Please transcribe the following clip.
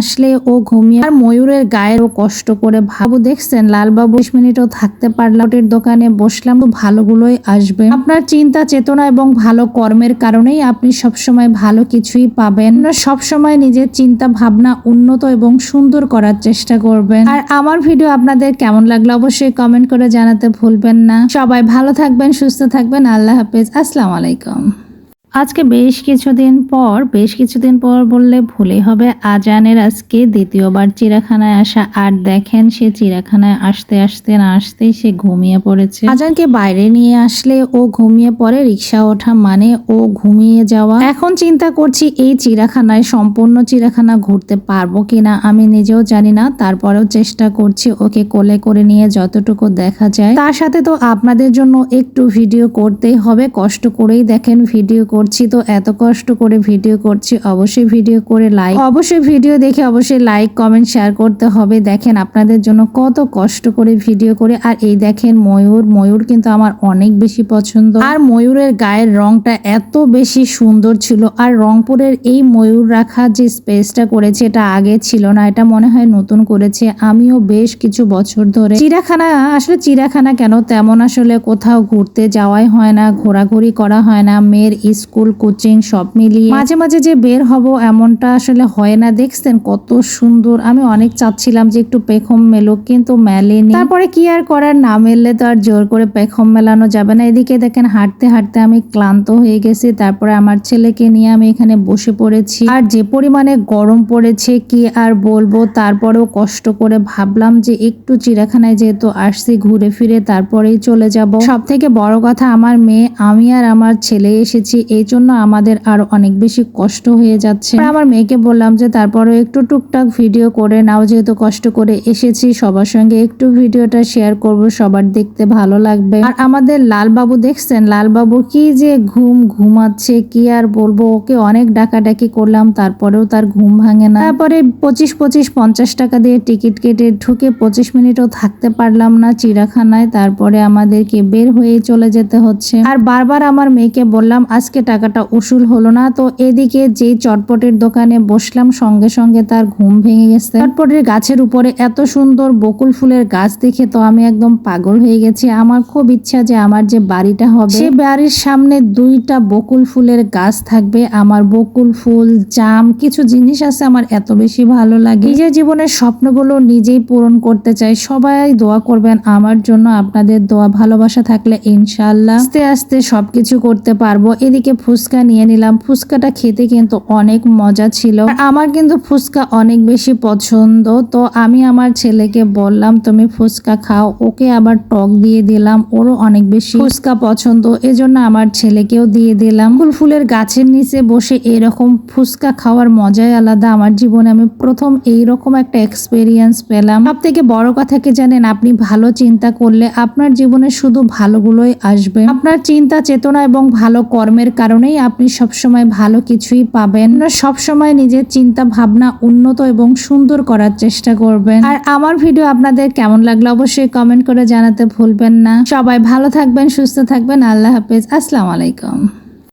আসলে ও ঘুমিয়ে আর ময়ূরের গায়ের ও কষ্ট করে ভাবু, দেখছেন? লালবাবু বিশ মিনিটও থাকতে পারলাম ওটির দোকানে বসলাম, তো ভালোগুলোই আসবে। আপনার চিন্তা, চেতনা এবং ভালো কর্মের কারণেই আপনি সবসময় ভালো কিছুই পাবেন। সবসময় নিজের চিন্তা, ভাবনা উন্নত এবং সুন্দর করার চেষ্টা করবেন। আর আমার ভিডিও আপনাদের কেমন লাগল অবশ্যই কমেন্ট করে জানাতে ভুলবেন না। সবাই ভালো থাকবেন, সুস্থ থাকবেন। আল্লাহ হাফেজ। আসসালামু আলাইকুম। আজকে বেশ কিছুদিন পর, বেশ কিছুদিন পর বললে ভুলে হবে। আজানের আজকে দ্বিতীয়বার চিড়াখানায় আসা। আর দেখেন, সে চিড়াখানায় আসতে আসতে না আসতেই সে ঘুমিয়ে পড়েছে। আজানকে বাইরে নিয়ে আসলে ও ঘুমিয়ে পড়ে, রিক্সা ওঠা মানে ও ঘুমিয়ে যাওয়া। এখন চিন্তা করছি, এই চিড়াখানায় সম্পূর্ণ চিড়াখানা ঘুরতে পারব কিনা আমি নিজেও জানি না। তারপরেও চেষ্টা করছি ওকে কোলে করে নিয়ে যতটুকু দেখা যায়। তার সাথে তো আপনাদের জন্য একটু ভিডিও করতেই হবে। কষ্ট করেই দেখেন ভিডিও করছি তো এত কষ্ট করে ভিডিও করছি, অবশ্যই ভিডিও করে লাইক অবশ্যই ভিডিও দেখে অবশ্যই লাইক কমেন্ট শেয়ার করতে হবে। দেখেন আপনাদের জন্য কত কষ্ট করে ভিডিও করে। আর এই দেখেন ময়ূর ময়ূর কিন্তু আমার অনেক বেশি পছন্দ। আর ময়ূরের গায়ের রংটা এত বেশি সুন্দর ছিল। আর রংপুরের এই ময়ূর রাখা যে স্পেসটা করেছে, এটা আগে ছিল না, এটা মনে হয় নতুন করেছে। আমিও বেশ কিছু বছর ধরে চিড়াখানা আসলে চিড়াখানা কেন তেমন আসলে কোথাও ঘুরতে যাওয়াই হয় না, ঘোরাঘুরি করা হয় না। মেয়ের কোচিং সব মিলিয়ে। মাঝে মাঝে যে বের হব এমনটা আসলে হয় না। দেখছেন কত সুন্দর। আমি অনেক চাচ্ছিলাম যে একটু পেখম মেলো কিন্তু মেলেনি। তারপরে কি আর করার? না মেললে তো আর জোর করে পেখম মেলানো যাবে না। এদিকে দেখেন হাঁটতে হাঁটতে আমি ক্লান্ত হয়ে গেছি। তারপরে আমার ছেলেকে নিয়ে আমি এখানে বসে পড়েছি। আর যে পরিমাণে গরম পড়েছে কি আর বলব? তারপরেও কষ্ট করে ভাবলাম যে একটু চিড়াখানায় যেহেতু আসছি ঘুরে ফিরে তারপরেই চলে যাব। সব থেকে বড় কথা আমার মেয়ে আমি আর আমার ছেলে এসেছি। এই জন্য আমাদের আরও অনেক বেশি কষ্ট হয়ে যাচ্ছে। আমার মেয়েকে বললাম যে, তারপরেও একটু টুকটাক ভিডিও করে নাও, যেহেতু কষ্ট করে এসেছি, সবার সঙ্গে একটু ভিডিওটা শেয়ার করব, সবার দেখতে ভালো লাগবে। আর আমাদের লালবাবু দেখছেন, লালবাবু কি যে ঘুম ঘুমাচ্ছে, কি আর বলব, ওকে অনেক ডাকাডাকি করলাম, তারপরেও তার ঘুম ভাঙে না। তারপরে পঁচিশ পঁচিশ পঞ্চাশ টাকা দিয়ে টিকিট কেটে ঢুকে পঁচিশ মিনিটও থাকতে পারলাম না চিড়াখানায় তারপরে আমাদেরকে বের হয়ে চলে যেতে হচ্ছে। আর বারবার আমার মেয়েকে বললাম, আজকে টাকাটা উসুল হলো না। তো এদিকে যে চটপটের দোকানে বসলাম, সঙ্গে সঙ্গে তার ঘুম ভেঙে গেছে। চটপটের গাছের উপরে এত সুন্দর বকুল ফুলের গাছ দেখে তো আমি একদম পাগল হয়ে গেছি। আমার খুব ইচ্ছা যে আমার যে বাড়িটা হবে, সে বাড়ির সামনে দুইটা বকুল ফুলের গাছ থাকবে। আমার বকুল ফুল, জাম, কিছু জিনিস আছে আমার এত বেশি ভালো লাগে। নিজের জীবনের স্বপ্নগুলো নিজেই পূরণ করতে চাই। সবাই দোয়া করবেন আমার জন্য। আপনাদের দোয়া ভালোবাসা থাকলে ইনশাল্লাহ আস্তে আস্তে সবকিছু করতে পারব। এদিকে ফুচকা নিয়ে নিলাম। ফুচকাটা খেতে কিন্তু অনেক মজা ছিল। আমার কিন্তু ফুচকা অনেক বেশি পছন্দ। তো আমি আমার ছেলেকে বললাম, তুমি ফুচকা খাও। ওকে আবার টক দিয়ে দিলাম। ওরও অনেক বেশি ফুচকা পছন্দ। এজন্য আমার ছেলেকেও দিয়ে দিলাম। ফুল ফুলের গাছের নিচে বসে এরকম ফুচকা খাওয়ার মজাই আলাদা। আমার জীবনে আমি প্রথম এইরকম একটা এক্সপেরিয়েন্স পেলাম। সব থেকে বড় কথা কি জানেন? আপনি ভালো চিন্তা করলে আপনার জীবনে শুধু ভালোগুলোই আসবে। আপনার চিন্তা, চেতনা এবং ভালো কর্মের কারণেই আপনি সবসময় ভালো কিছুই পাবেন। সবসময় নিজের চিন্তা ভাবনা উন্নত এবং সুন্দর করার চেষ্টা করবেন। আর আমার ভিডিও আপনাদের কেমন লাগল অবশ্যই কমেন্ট করে জানাতে ভুলবেন না। সবাই ভালো থাকবেন, সুস্থ থাকবেন। আল্লাহ হাফেজ। আসসালাম আলাইকুম।